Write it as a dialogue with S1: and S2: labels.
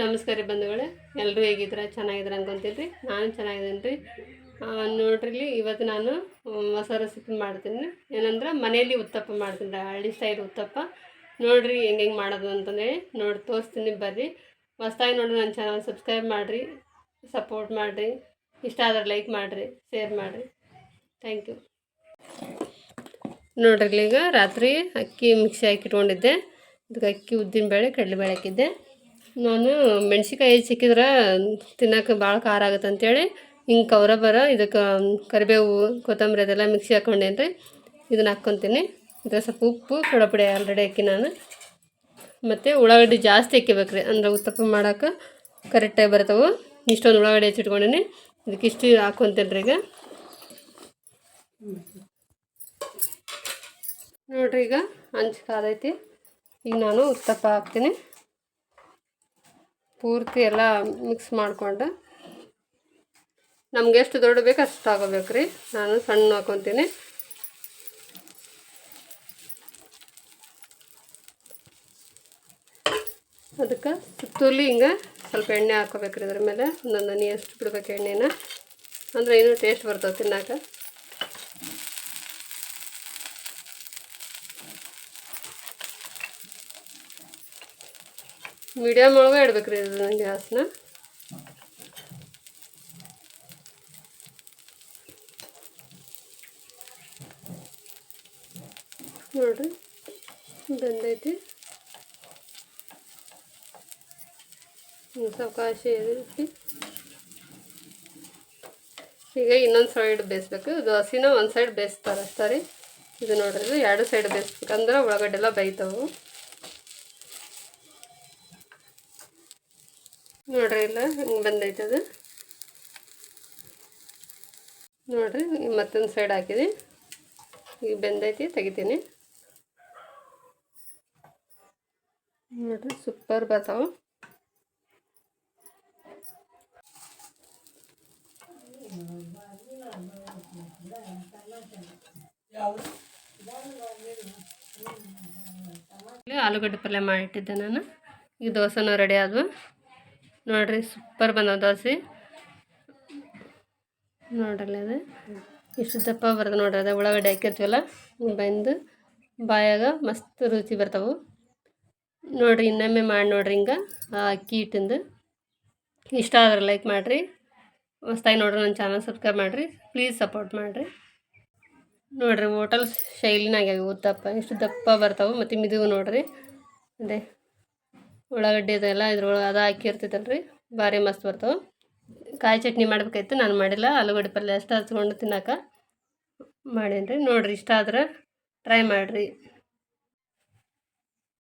S1: ನಮಸ್ಕಾರ ಬಂಧುಗಳೇ. ಎಲ್ಲರೂ ಹೇಗಿದ್ರೆ ಚೆನ್ನಾಗಿದ್ರೆ ಅನ್ಕೊಂತೀನಿ ನಾನು ಚೆನ್ನಾಗಿದ್ದೀನಿ ರೀ ನೋಡ್ರಿ ಇವತ್ತು ನಾನು ಹೊಸ ರೆಸಿಪಿ ಮಾಡ್ತೀನಿ. ಏನಂದ್ರೆ ಮನೆಯಲ್ಲಿ ಉತ್ತಪ್ಪ ಮಾಡ್ತೀನಿ ರೀ, ಹಳ್ಳಿ ಸ್ಟೈಲ್ ಉತ್ತಪ್ಪ. ನೋಡ್ರಿ ಹೆಂಗೆ ಹೆಂಗೆ ಮಾಡೋದು ಅಂತಂದೇಳಿ ನೋಡಿ, ತೋರಿಸ್ತೀನಿ ಬರ್ರಿ. ಹೊಸ್ದಾಗಿ ನೋಡ್ರಿ ನನ್ನ ಚಾನಲ್ ಸಬ್ಸ್ಕ್ರೈಬ್ ಮಾಡಿರಿ ಸಪೋರ್ಟ್ ಮಾಡಿರಿ. ಇಷ್ಟ ಆದ್ರೆ ಲೈಕ್ ಮಾಡಿರಿ ಶೇರ್ ಮಾಡಿರಿ. ಥ್ಯಾಂಕ್ ಯು ನೋಡ್ರಿ ಈಗ ರಾತ್ರಿ ಅಕ್ಕಿ ಮಿಕ್ಸಿ ಹಾಕಿ ಇಟ್ಕೊಂಡಿದ್ದೆ. ಇದಕ್ಕೆ ಅಕ್ಕಿ ಕಡಲೆ ಬೇಳೆ ಹಾಕಿದ್ದೆ. ನಾನು ಮೆಣ್ಸಿಕಾಯಿ ಸಿಕ್ಕಿದ್ರೆ ತಿನ್ನೋಕೆ ಭಾಳ ಖಾರ ಆಗುತ್ತೆ ಅಂತೇಳಿ ಹಿಂಗೆ ಕವರ ಬರ ಇದಕ್ಕೆ ಕರಿಬೇವು, ಕೊತ್ತಂಬರಿ ಅದೆಲ್ಲ ಮಿಕ್ಸಿ ಹಾಕ್ಕೊಂಡೇನು ರೀ ಇದನ್ನ ಹಾಕ್ಕೊತೀನಿ. ಇದರ ಸ್ವಲ್ಪ ಉಪ್ಪು ಸೋಡಾ ಪುಡಿ ಆಲ್ರೆಡಿ ಹಾಕಿ ನಾನು. ಮತ್ತು ಉಳ್ಳಾಗಡ್ಡಿ ಜಾಸ್ತಿ ಹಾಕಿಬೇಕು ರೀ ಅಂದ್ರೆ ಉತ್ತಪ್ಪ ಮಾಡೋಕೆ ಕರೆಕ್ಟಾಗಿ ಬರ್ತವೆ. ಇಷ್ಟೊಂದು ಉಳ್ಳಾಗಡ್ಡಿ ಹೆಚ್ಚಿಟ್ಕೊಂಡೀನಿ ಇದಕ್ಕೆ ಇಷ್ಟು ಹಾಕ್ಕೊತೀನಿ ರೀ ಈಗ. ನೋಡ್ರಿ ಈಗ, ಹಂಚ್ ಕಾದೈತಿ. ಈಗ ನಾನು ಉತ್ತಪ್ಪ ಹಾಕ್ತೀನಿ. ಪೂರ್ತಿ ಎಲ್ಲ ಮಿಕ್ಸ್ ಮಾಡಿಕೊಂಡು. ನಮ್ಗೆ ಎಷ್ಟು ದೊಡ್ಡ ಬೇಕು ಅಷ್ಟು ಹಾಕೋಬೇಕು ರೀ. ನಾನು ಸಣ್ಣ ಹಾಕೊತೀನಿ. ಅದಕ್ಕೆ ತುಲಿ ಹಿಂಗೆ ಸ್ವಲ್ಪ ಎಣ್ಣೆ ಹಾಕೋಬೇಕ್ರಿ ಅದ್ರ ಮೇಲೆ. ಒಂದೊಂದು ಹನಿ ಎಷ್ಟು ಬಿಡ್ಬೇಕು ಎಣ್ಣೆನ. ಅಂದರೆ ಇನ್ನೂ ಟೇಸ್ಟ್ ಬರ್ತದೆ ತಿನ್ನಕ್ಕೆ. ಮೀಡಿಯಮ್ ಒಳಗೆ ಇಡ್ಬೇಕ್ರಿ ಗ್ಯಾಸ್ನ. ನೋಡ್ರಿ, ಬಂದೈತಿ. ಸಾವಕಾಶಿ ಐತಿ ಈಗ ಇನ್ನೊಂದು ಸೈಡ್ ಬೇಯಿಸ್ಬೇಕು. ಹಸಿನ ಒಂದು ಸೈಡ್ ಬೇಯಿಸ್ತಾರೆ ಅಷ್ಟೇ ಇದು ನೋಡ್ರಿ, ಇದು ಎರಡು ಸೈಡ್ ಬೇಯಿಸ್ಬೇಕಂದ್ರೆ ಅಂದ್ರೆ ಒಳಗಡೆ ಎಲ್ಲ ಬೇಯ್ತಾವು ನೋಡ್ರಿ ಇಲ್ಲ, ಹಿಂಗೆ ಬಂದೈತೆ ಅದು. ನೋಡ್ರಿ ಮತ್ತೊಂದು ಸೈಡ್ ಹಾಕಿದೆ. ಈಗ ಬೆಂದೈತಿ, ತೆಗಿತೀನಿ. ನೋಡ್ರಿ ಸೂಪರ್ ಬರ್ತಾವ. ಆಲೂಗಡ್ಡೆ ಪಲ್ಯ ಮಾಡಿಟ್ಟಿದ್ದೆ ನಾನು. ಈಗ ದೋಸೆನೂ ರೆಡಿ ಆದವು. ನೋಡ್ರಿ ಸೂಪರ್ ಬಂದವ ದೋಸೆ ನೋಡ್ರಲ್ಲ ಅದು ಇಷ್ಟು ದಪ್ಪ ಬರ್ತದೆ ನೋಡ್ರಿ, ಅದ ಉಳ್ಳಾಗಡ್ಡೆ ಹಾಕಿರ್ತೀವಲ್ಲ ಬಂದು ಬಾಯಾಗ ಮಸ್ತ್ ರುಚಿ ಬರ್ತಾವೆ. ನೋಡ್ರಿ, ಇನ್ನೊಮ್ಮೆ ಮಾಡಿ ನೋಡ್ರಿ ಹಿಂಗೆ ಅಕ್ಕಿ ಹಿಟ್ಟಿಂದು. ಇಷ್ಟ ಆದ್ರೆ ಲೈಕ್ ಮಾಡಿರಿ. ಹೊಸ್ದಾಗಿ ನೋಡ್ರಿ ನನ್ನ ಚಾನಲ್ ಸಬ್ಸ್ಕ್ರೈಬ್ ಮಾಡಿರಿ. ಪ್ಲೀಸ್ ಸಪೋರ್ಟ್ ಮಾಡಿರಿ. ನೋಡ್ರಿ ಹೋಟೆಲ್ ಶೈಲಿನಾಗ ದಪ್ಪ, ಇಷ್ಟು ದಪ್ಪ ಬರ್ತಾವೆ, ಮತ್ತು ಮಿದುವು ನೋಡ್ರಿ. ಅದೇ. ಉಳ್ಳಾಗಡ್ಡಿ ಅದೆಲ್ಲ ಇದ್ರೊಳಗೆ ಅದು ಹಾಕಿರ್ತೈತಲ್ಲ ರೀ ಭಾರಿ ಮಸ್ತ್ ಬರ್ತಾವೆ. ಕಾಯಿ ಚಟ್ನಿ ಮಾಡ್ಬೇಕಾಯ್ತು, ನಾನು ಮಾಡಿಲ್ಲ. ಆಲೂಗಡ್ಡೆ ಪಲ್ಯ ಅಷ್ಟು ಹಚ್ಕೊಂಡು ತಿನ್ನಕ್ಕೆ ಮಾಡೀನಿ ರೀ ನೋಡಿರಿ, ಇಷ್ಟ ಆದ್ರೆ ಟ್ರೈ ಮಾಡಿರಿ.